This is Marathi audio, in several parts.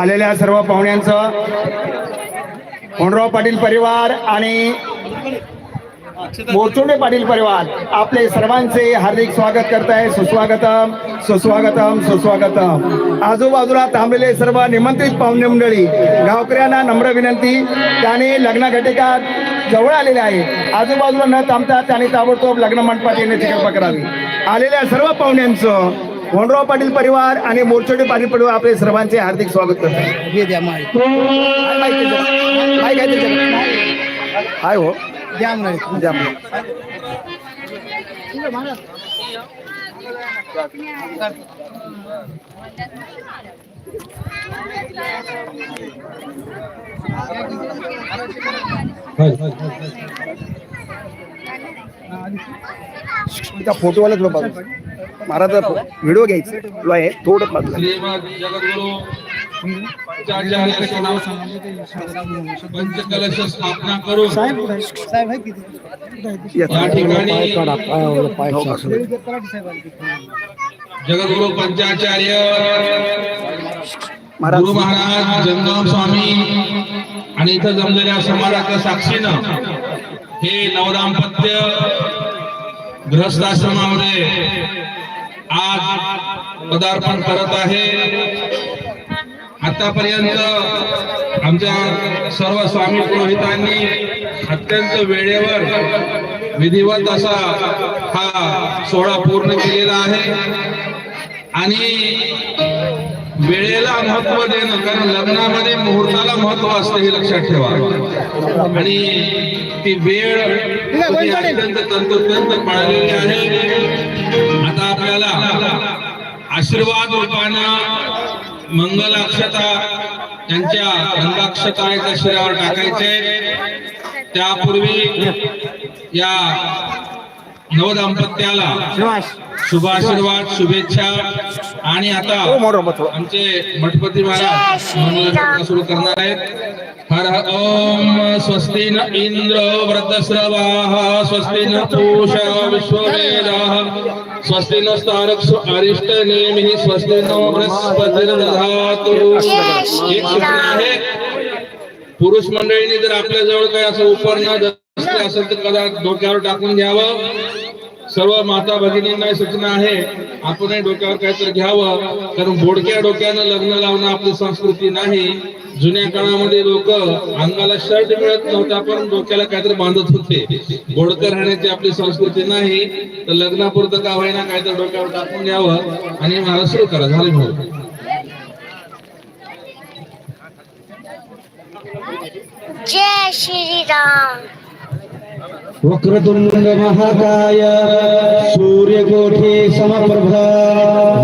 आलेल्या सर्व पाहुण्यांचं. कोंडराव पाटील परिवार आणि मोरचोंडे पाटील परिवार आपले सर्वांचे हार्दिक स्वागत करत आहे सुस्वागतम सुस्वागतम सुस्वागतम. आजूबाजूला थांबलेले सर्व निमंत्रित पाहुणे मंडळी गावकऱ्यांना नम्र विनंती. त्याने लग्न घटिका जवळ आलेले आहे. आजूबाजूला न थांबता त्याने ताबडतोब लग्न मंडपात येण्याची कृपा करावी. आलेल्या सर्व पाहुण्यांचं कोंडराव पाटील परिवार आणि मोरचोडे पाटील परिवार आपले सर्वांचे हार्दिक स्वागत करत. हे काय? काय? हाय हो. द्या माहिती द्या बाजू महाराज व्हिडिओ घ्यायचा. तुला आहे. थोडं बाजूला जगद्गुरु पंचाचार्य गुरु महाराज जंगम स्वामी आणि इथं जमलेल्या समाजाच्या साक्षीनं हे नवदाम्पत्य गृहस्थाश्रमामध्ये आज पदार्पण करत आहे. आतापर्यंत आमच्या सर्व स्वामी पुरोहितांनी अत्यंत वेळेवर विधिवत असा हा सोहळा पूर्ण केलेला आहे. आणि वेळेला महत्त्व देणं कारण लग्नामध्ये मुहूर्ताला महत्त्व असतं हे लक्षात ठेवा. आणि ती वेळ अत्यंत तंतोतंत पाळलेली आहे. आता आपल्याला आशीर्वाद रूपानं मंगल अक्षता त्यांच्या रंगाक्षता एका शिरावर टाकायचे. त्यापूर्वी या नवदाम्पत्याला शुभाशीर्वाद शुभेच्छा. आणि आता हो. आमचे मठपती महाराज सुरू करणार आहेत. हर ओम स्वस्ति न इंद्र वृद्धश्रवाः स्वस्ति न पूषा विश्ववेदाः. स्वस्ति न स्तारक्ष अरिष्ट नेमिः स्वस्ति नो बृहस्पतिर्दधातु। एक सूत्र आहे। पुरुष मंडळीने जर आपल्या जवळ काही असं उपरणं असले असेल तर कदाचित डोक्यावर टाकून घ्यावं सर्व माता भगिनींना सूचना आहे. आपणही डोक्यावर काहीतरी घ्यावं. कारण बोडक्या डोक्यानं लग्न लावणं आपली संस्कृती नाही. जुन्या काळामध्ये लोक अंगाला शर्ट मिळत नव्हता पण डोक्याला काहीतरी बांधत होते. बोडकं राहण्याची आपली संस्कृती नाही. तर लग्नापुरतं का होईना काहीतरी डोक्यावर टाकून घ्यावं आणि मला सुरू करा. झालं म्हणून जय श्रीराम. वक्रतुंड महाकाय सूर्यकोटी समप्रभ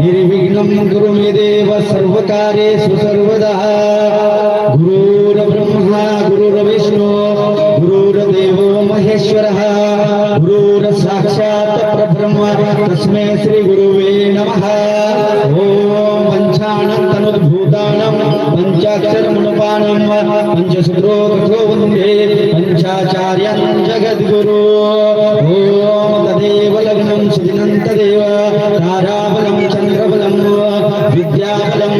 निर्विघ्नं गुरु मे देव सर्वकार्येषु सर्वदा गुरुर्ब्रह्मा गुरुर्विष्णु गुरुर्देवो महेश्वरः। गुरुर्साक्षात् परब्रह्म तस्मै श्रीगुरुवे పంచాక్షరముణపాణం పంచశుభ్రో కథో వందే పంచాచార్యం జగద్గురు ఓం తదేవ లగ్నం సుదినంతదేవ తారాబలం చంద్రబలం విద్యాబలం